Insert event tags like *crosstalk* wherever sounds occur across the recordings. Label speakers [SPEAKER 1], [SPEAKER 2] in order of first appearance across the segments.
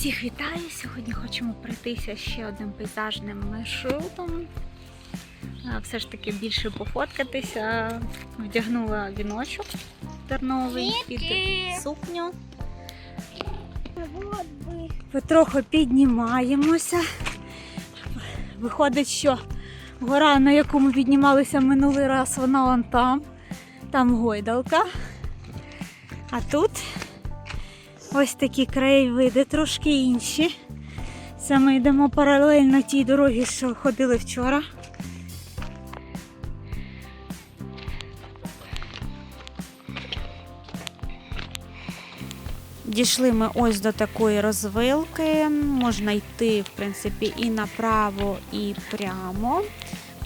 [SPEAKER 1] Всіх вітаю! Сьогодні хочемо пройтися ще одним пейзажним маршрутом. Все ж таки більше пофоткатися. Вдягнула віночок терновий під сукню. Потроху піднімаємося. Виходить, що гора, на яку ми піднімалися минулий раз, вона вон там. Там гойдалка. А тут ось такі краєвиди, трошки інші. Це ми йдемо паралельно тій дорогі, що ходили вчора. Дійшли ми ось до такої розвилки. Можна йти, в принципі, і направо, і прямо.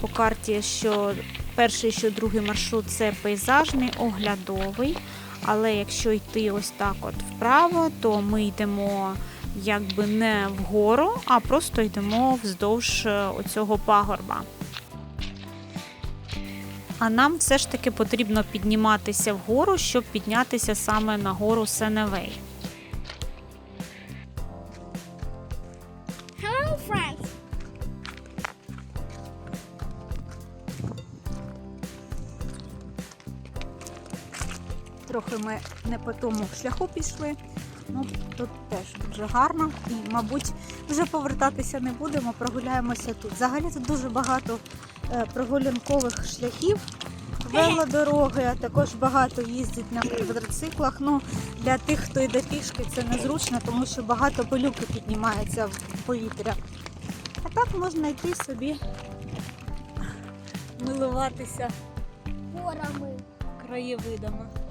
[SPEAKER 1] По карті, що перший, що другий маршрут це пейзажний, оглядовий. Але якщо йти ось так от вправо, то ми йдемо якби не вгору, а просто йдемо вздовж е, оцього пагорба. А нам все ж таки потрібно підніматися вгору, щоб піднятися саме на гору Сеневей. Трохи ми не по тому шляху пішли. Ну, тут теж дуже гарно. І, мабуть, вже повертатися не будемо, прогуляємося тут. Взагалі тут дуже багато е, прогулянкових шляхів, велодороги, а також багато їздять на квадроциклах. Ну, для тих, хто йде пішки, це незручно, тому що багато пилюки піднімається в повітря. А так можна йти собі, милуватися
[SPEAKER 2] Горами.
[SPEAKER 1] краєвидами.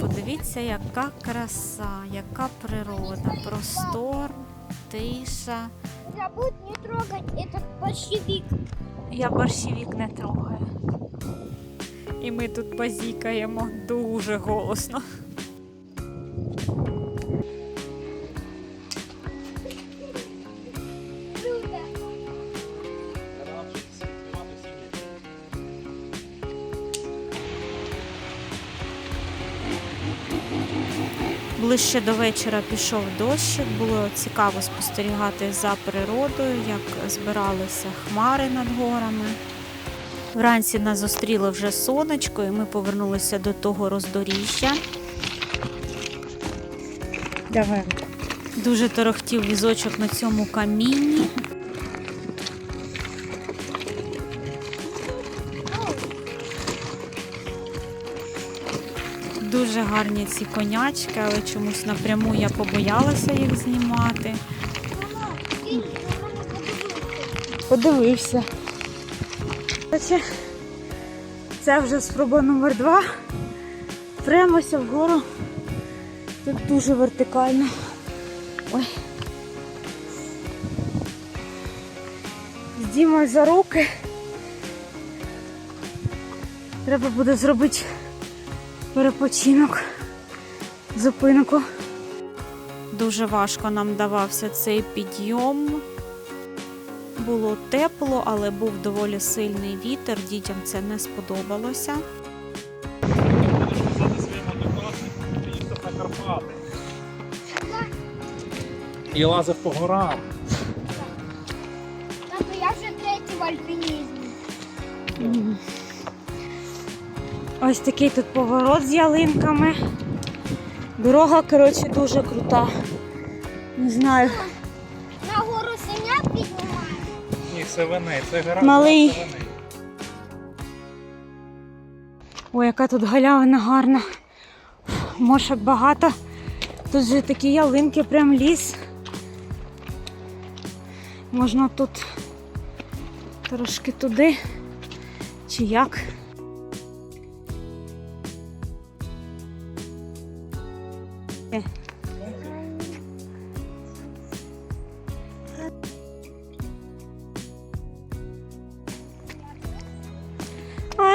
[SPEAKER 1] Подивіться, яка краса, яка природа, простор, тиша.
[SPEAKER 2] Забудь не трогать этот борщевик.
[SPEAKER 1] Я борщевік не трогаю. І ми тут базікаємо дуже голосно. Ближче до вечора пішов дощик, було цікаво спостерігати за природою, як збиралися хмари над горами. Вранці нас зустріло вже сонечко, і ми повернулися до того роздоріжжя.
[SPEAKER 2] Давай.
[SPEAKER 1] Дуже торохтів візочок на цьому камінні. Дуже гарні ці конячки, але чомусь напряму я побоялася їх знімати. Подивився. Це вже спроба номер два. Премося вгору. Тут дуже вертикально. Ой. З за руки. Треба буде зробити перепочинок, зупинку. Дуже важко нам давався цей підйом. Було тепло, але був доволі сильний вітер. Дітям це не сподобалося.
[SPEAKER 3] І лазив по горам.
[SPEAKER 2] Тато, я вже третій в альпінізмі.
[SPEAKER 1] Ось такий тут поворот з ялинками. Дорога, коротше, дуже крута. Не знаю.
[SPEAKER 2] На гору синя піднімає.
[SPEAKER 3] Ні, це вони, це гора.
[SPEAKER 1] Малий.
[SPEAKER 3] це вони.
[SPEAKER 1] Ой, яка тут галявина гарна. Мошок багато. Тут же такі ялинки, прям ліс. Можна тут трошки туди. Чи як?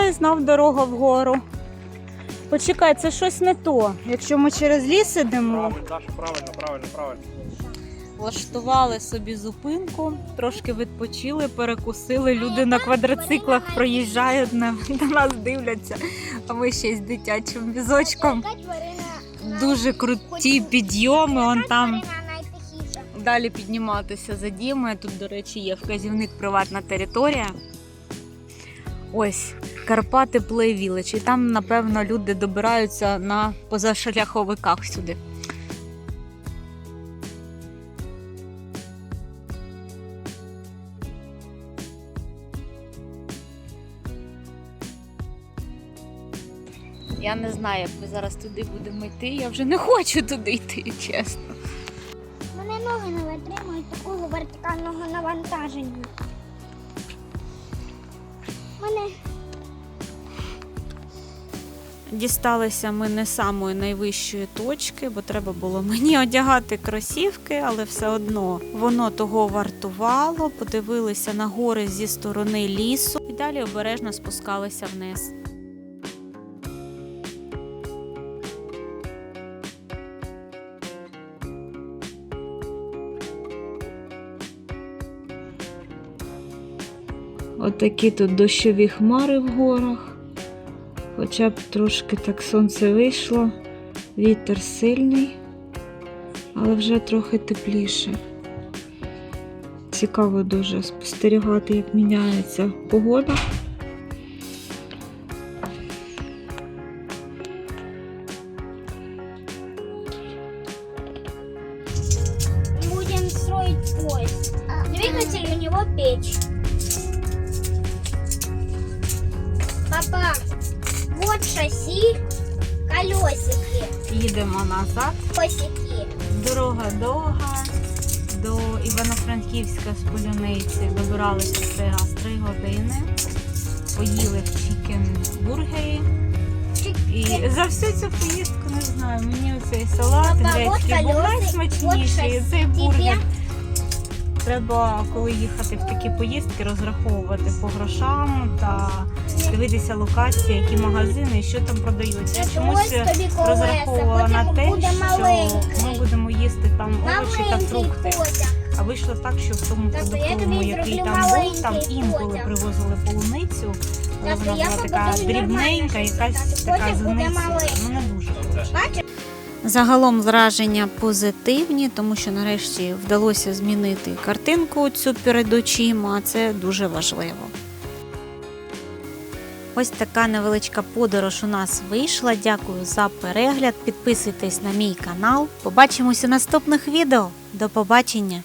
[SPEAKER 1] Ай, знов дорога вгору. Почекай, це щось не то. Якщо ми через ліс ідемо,
[SPEAKER 3] Правильно, Даша, правильно, правильно, правильно.
[SPEAKER 1] влаштували собі зупинку, трошки відпочили, перекусили. Люди на квадроциклах проїжджають, на, на нас дивляться, а ми ще й з дитячим візочком. Дуже круті підйоми. Он там далі підніматися за Дімою. Тут, до речі, є вказівник приватна територія. Ось Карпати Play І там, напевно, люди добираються на позашляховиках сюди. Я не знаю, як ми зараз туди будемо йти. Я вже не хочу туди йти, чесно.
[SPEAKER 2] Мене ноги не витримують такого вертикального навантаження.
[SPEAKER 1] Дісталися ми не самої найвищої точки, бо треба було мені *laughs* одягати кросівки, але все одно воно того вартувало. Подивилися на гори зі сторони лісу і далі обережно спускалися вниз. Отакі тут дощові хмари в горах. Хоча б трошки так сонце вийшло, вітер сильний, але вже трохи тепліше. Цікаво дуже спостерігати, як міняється погода.
[SPEAKER 2] будем строить поезд. Двигатель у него печь. Папа, вот шасси, колесики,
[SPEAKER 1] Їдемо назад.
[SPEAKER 2] косяки.
[SPEAKER 1] Дорога довга. До Івано-Франківська з Полюниці добиралися раз 3 години. Поїли в чікен-бургері. І за всю цю поїздку не знаю. Мені оцей салат
[SPEAKER 2] Папа,
[SPEAKER 1] грецький
[SPEAKER 2] от
[SPEAKER 1] був найсмачніший. цей бургер. Треба, коли їхати в такі поїздки, розраховувати по грошам та дивитися локації, які магазини що там продають. Я чомусь розраховувала на те, що ми будемо їсти там овочі та фрукти. А вийшло так, що в тому
[SPEAKER 2] Тобто
[SPEAKER 1] продуктовому, який там був, там інколи привозили полуницю,
[SPEAKER 2] Тобто
[SPEAKER 1] вона була така дрібненька, якась така зниця. Ну не дуже. Загалом враження позитивні, тому що нарешті вдалося змінити картинку цю перед очима, а це дуже важливо. Ось така невеличка подорож у нас вийшла. Дякую за перегляд. Підписуйтесь на мій канал. Побачимось у наступних відео. До побачення!